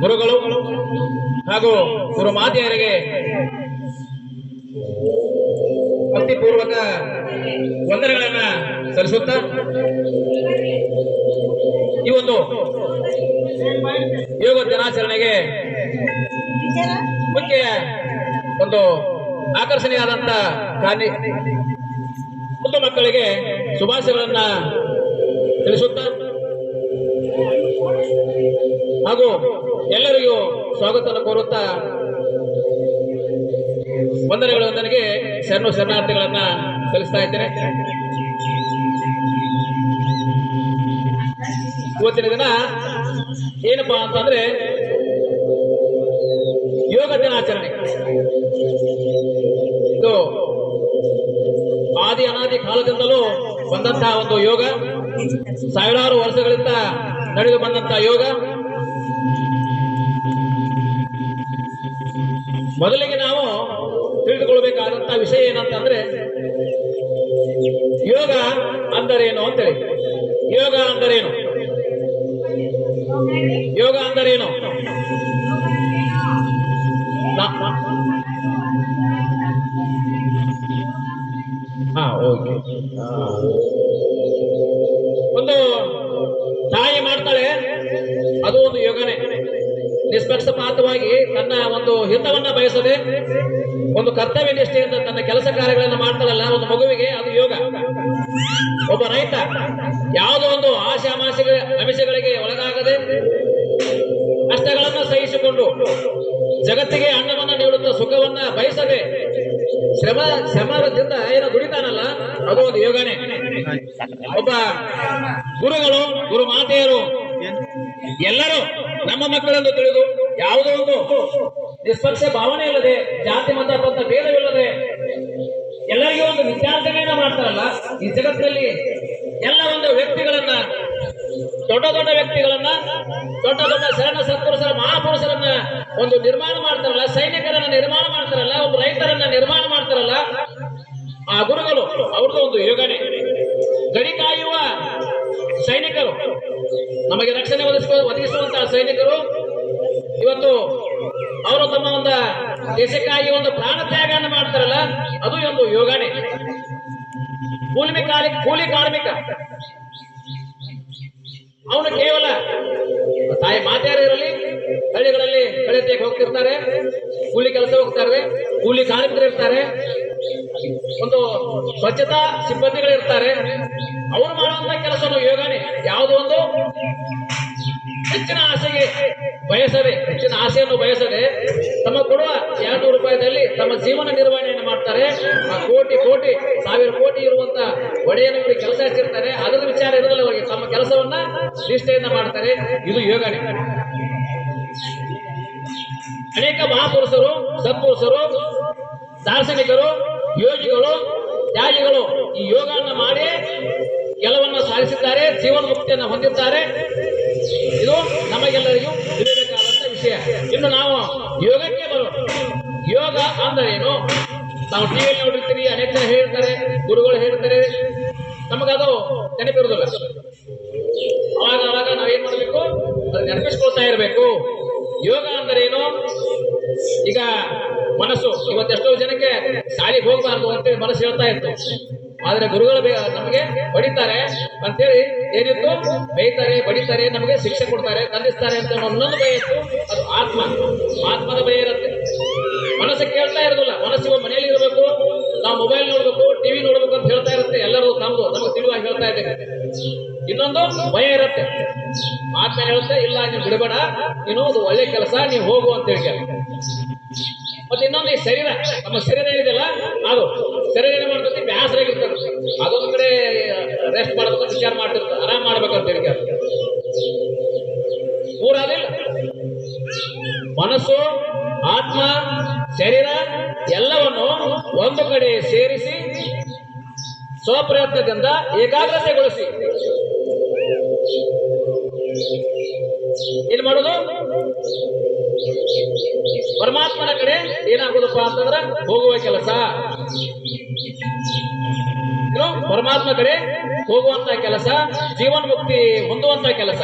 ಗುರುಗಳು ಹಾಗೂ ಗುರು ಮಾತೆಯರಿಗೆ ಭಕ್ತಿಪೂರ್ವಕ ವಂದನೆಗಳನ್ನ ಸಲ್ಲಿಸುತ್ತ ಈ ಒಂದು ಯೋಗ ದಿನಾಚರಣೆಗೆ ಮುಖ್ಯ ಒಂದು ಆಕರ್ಷಣೀಯವಾದಂತ ಕಾರ್ಯ ಮುದ್ದು ಮಕ್ಕಳಿಗೆ ಶುಭಾಶಯಗಳನ್ನ ಸ್ವಾಗತವನ್ನು ಕೋರುತ್ತಾ ನನಗೆ ಶರಣು ಶರಣಾರ್ಥಿಗಳನ್ನ ಸಲ್ಲಿಸ್ತಾ ಇದ್ದೇನೆ. ಇವತ್ತಿನ ದಿನ ಏನಪ್ಪಾ ಅಂತಂದ್ರೆ ಯೋಗ ದಿನಾಚರಣೆ. ಇದು ಆದಿ ಅನಾದಿ ಕಾಲದಿಂದಲೂ ಬಂದಂತಹ ಒಂದು ಯೋಗ. ಸಾವಿರಾರು ವರ್ಷಗಳಿಂದ ನಡೆದು ಬಂದಂತಹ ಯೋಗ. ಮೊದಲಿಗೆ ನಾವು ತಿಳಿದುಕೊಳ್ಬೇಕಾದಂತಹ ವಿಷಯ ಏನಂತಂದ್ರೆ, ಯೋಗ ಅಂದರೇನು ಅಂತೇಳಿ? ಯೋಗ ಅಂದರೇನು? ಯೋಗ ಅಂದರೇನು? ಹಾ, ಓಕೆ. ಒಂದು ತಾಯಿ ಮಾಡ್ತಾಳೆ, ಅದು ಒಂದು ಯೋಗನೆ. ನಿಷ್ಪಕ್ಷಪಾತವಾಗಿ ತನ್ನ ಒಂದು ಹಿತವನ್ನ ಬಯಸದೆ ಒಂದು ಕರ್ತವ್ಯ ನಿಷ್ಠೆಯಿಂದ ತನ್ನ ಕೆಲಸ ಕಾರ್ಯಗಳನ್ನ ಮಾಡ್ತಾರಲ್ಲ ಒಂದು ಮಗುವಿಗೆ ಅದು ಯೋಗ. ಒಬ್ಬ ರೈತ ಯಾವುದೋ ಒಂದು ಆಶಾಮಾಶಿಗಳ ಅಮಿಷಗಳಿಗೆ ಒಳಗಾಗದೆ ಕಷ್ಟಗಳನ್ನು ಸಹಿಸಿಕೊಂಡು ಜಗತ್ತಿಗೆ ಅನ್ನವನ್ನ ನೀಡುತ್ತ ಸುಖವನ್ನ ಬಯಸದೆ ಶ್ರಮ, ಶ್ರಮದಿಂದ ಏನೋ ದುಡಿತಾನಲ್ಲ, ಅದು ಒಂದು ಯೋಗನೇ. ಒಬ್ಬ ಗುರುಗಳು ಗುರು ಮಾತೆಯರು ಎಲ್ಲರೂ ನಮ್ಮ ಮಕ್ಕಳನ್ನು ತಿಳಿದು ಯಾವುದೋ ಒಂದು ನಿಷ್ಪಕ್ಷ ಭಾವನೆ ಇಲ್ಲದೆ ಜಾತಿ ಮತ ಪಂಥ ಭೇದವಿಲ್ಲದೆ ಎಲ್ಲರಿಗೂ ಒಂದು ವಿದ್ಯಾರ್ಥಿಗಳನ್ನ ಮಾಡ್ತಾರಲ್ಲ, ಈ ಜಗತ್ತಿನಲ್ಲಿ ಎಲ್ಲ ಒಂದು ವ್ಯಕ್ತಿಗಳನ್ನ, ದೊಡ್ಡ ದೊಡ್ಡ ವ್ಯಕ್ತಿಗಳನ್ನ, ದೊಡ್ಡ ದೊಡ್ಡ ಶರಣ ಸತ್ಪುರುಷರ, ಮಹಾಪುರುಷರನ್ನ ಒಂದು ನಿರ್ಮಾಣ ಮಾಡ್ತಾರಲ್ಲ, ಸೈನಿಕರನ್ನ ನಿರ್ಮಾಣ ಮಾಡ್ತಾರಲ್ಲ ಒಂದು ರೈತರನ್ನ ನಿರ್ಮಾಣ ಮಾಡ್ತಾರಲ್ಲ, ಆ ಗುರುಗಳು ಅವ್ರದ್ದು ಒಂದು ಯೋಗನೆ. ಗಡಿ ಕಾಯುವ ಸೈನಿಕರು ನಮಗೆ ರಕ್ಷಣೆ ಒದಗಿಸುವ ಒದಗಿಸುವಂತಹ ಸೈನಿಕರು ಇವತ್ತು ಅವರು ತಮ್ಮ ಒಂದು ದೇಶಕ್ಕಾಗಿ ಒಂದು ಪ್ರಾಣ ತ್ಯಾಗವನ್ನು ಮಾಡ್ತಾರಲ್ಲ, ಅದು ಒಂದು ಯೋಗನೆ. ಕೂಲಿ ಕಾರ್ಮಿಕ ಕೂಲಿ ಕಾರ್ಮಿಕ. ಅವನು ಕೇವಲ ತಾಯಿ ಮಾತೆಯರ ಇರಲಿ, ಹಳ್ಳಿಗಳಲ್ಲಿ ಕಳೆ ತೆಗೆ ಹೋಗ್ತಿರ್ತಾರೆ, ಕೂಲಿ ಕೆಲಸ ಹೋಗ್ತಾರೆ, ಕೂಲಿ ಕಾರ್ಮಿಕರು ಇರ್ತಾರೆ, ಒಂದು ಸ್ವಚ್ಛತಾ ಸಿಬ್ಬಂದಿಗಳಿರ್ತಾರೆ ಅವರು ಮಾಡುವಂತ ಕೆಲಸವನ್ನು ಯೋಗನೆ. ಹೆಚ್ಚಿನ ಆಸೆಗೆ ಬಯಸದೆ, ಹೆಚ್ಚಿನ ಆಸೆಯನ್ನು ಬಯಸದೆ ತಮ್ಮ ಕೊಡುವ ಎರಡು ನೂರು ರೂಪಾಯಿದಲ್ಲಿ ತಮ್ಮ ಜೀವನ ನಿರ್ವಹಣೆಯನ್ನು ಮಾಡ್ತಾರೆ. ಆ ಕೋಟಿ ಕೋಟಿ, ಸಾವಿರ ಕೋಟಿ ಇರುವಂತ ಒಡೆಯನ್ನು ಕೆಲಸ ಹಚ್ಚಿರ್ತಾರೆ ಅದರ ವಿಚಾರ ಇರೋದಿಲ್ಲ ಅವರಿಗೆ. ತಮ್ಮ ಕೆಲಸವನ್ನ ನಿಷ್ಠೆಯಿಂದ ಮಾಡ್ತಾರೆ. ಇದು ಯೋಗ ಅನೇಕ ಮಹಾಪುರುಷರು, ಸತ್ಪುರುಷರು, ದಾರ್ಶನಿಕರು, ಯೋಗಿಗಳು, ತ್ಯಾಗಿಗಳು ಈ ಯೋಗವನ್ನು ಮಾಡಿ ಸಾಧಿಸಿದ್ದಾರೆ ಜೀವನ ಮುಕ್ತಿಯನ್ನು ಹೊಂದಿದ್ದಾರೆ ಇದು ನಮಗೆಲ್ಲರಿಗೂ ತಿಳಿಯಬೇಕಾದಂತ ವಿಷಯ. ಇನ್ನು ನಾವು ಯೋಗಕ್ಕೆ ಬರೋಣ. ಯೋಗ ಅಂದರೇನು? ನಾವು ಟಿವಿಯಲ್ಲಿ ನೋಡಿರ್ತೀವಿ, ಅನೇಕ ಜನ ಹೇಳ್ತಾರೆ, ಗುರುಗಳು ಹೇಳ್ತಾರೆ. ನಮಗದು ನೆನಪಿರುವುದಿಲ್ಲ. ಅವಾಗ ಅವಾಗ ನಾವೇನ್ ಮಾಡಬೇಕು? ಅದು ನೆನಪಿಸ್ಕೊಳ್ತಾ ಇರಬೇಕು. ಯೋಗ ಅಂದರೇನು? ಈಗ ಮನಸ್ಸು, ಇವತ್ತೆಷ್ಟೋ ಜನಕ್ಕೆ ಸಾಲಿಗೆ ಹೋಗಬಾರ್ದು ಅಂತೇಳಿ ಮನಸ್ಸು ಹೇಳ್ತಾ ಇತ್ತು. ಆದ್ರೆ ಗುರುಗಳು ನಮಗೆ ಬಡಿತಾರೆ ಅಂತೇಳಿ ಏನಿತ್ತು? ಬೈತಾರೆ ಬಡಿತಾರೆ, ನಮಗೆ ಶಿಕ್ಷೆ ಕೊಡ್ತಾರೆ ಖಂಡಿಸ್ತಾರೆ ಅಂತ ಒಂದೊಂದು ಭಯ ಇತ್ತು. ಅದು ಆತ್ಮ. ಆತ್ಮದ ಭಯ ಇರುತ್ತೆ. ಮನಸ್ಸು ಕೇಳ್ತಾ ಇರೋದಿಲ್ಲ. ಮನಸ್ಸಿಗೆ ಮನೆಯಲ್ಲಿ ಇರಬೇಕು. ನಾವು ಮೊಬೈಲ್ ನೋಡ್ಬೇಕು ಟಿವಿ ನೋಡ್ಬೇಕು ಅಂತ ಹೇಳ್ತಾ ಇರುತ್ತೆ. ಎಲ್ಲರೂ ತಮ್ಮದು ನಮಗೆ ತಿಳಿವಾಗಿ ಹೇಳ್ತಾ ಇದ್ದೇನೆ ಇನ್ನೊಂದು ಭಯ ಇರುತ್ತೆ. ಆತ್ಮ ಹೇಳುತ್ತೆ ಇಲ್ಲ, ನೀವು ಬಿಡಬೇಡ. ನೀನು ಅದು ಒಳ್ಳೆ ಕೆಲಸ, ನೀವು ಹೋಗು ಅಂತ ಹೇಳಿ ಮತ್ತೆ ಇನ್ನೊಂದು ಈ ಶರೀರ. ನಮ್ಮ ಶರೀರ ಏನಿದೆಯಲ್ಲ? ಅದು ಮಾಡ್ಬೇಕು ವಿಚಾರ ಮಾಡ್ತಿರ್ತಾರೆ. ಆರಾಮ್ ಮಾಡ್ಬೇಕಂತ ಹೇಳ್ತಾರೆ ಊರಾದಿಲ್ಲ. ಮನಸ್ಸು, ಆತ್ಮ, ಶರೀರ ಎಲ್ಲವನ್ನು ಒಂದು ಕಡೆ ಸೇರಿಸಿ ಸ್ವಪ್ರಯತ್ನದಿಂದ ಏಕಾಗ್ರತೆಗೊಳಿಸಿ. ಏನ್ ಮಾಡೋದು? ಪರಮಾತ್ಮನ ಕಡೆ ಏನಾಗೋದಪ್ಪ ಅಂತಂದ್ರ ಹೋಗುವ ಕೆಲಸ. ಪರಮಾತ್ಮ ಕಡೆ ಹೋಗುವಂತ ಕೆಲಸ ಜೀವನ್ ಮುಕ್ತಿ ಹೊಂದುವಂತ ಕೆಲಸ.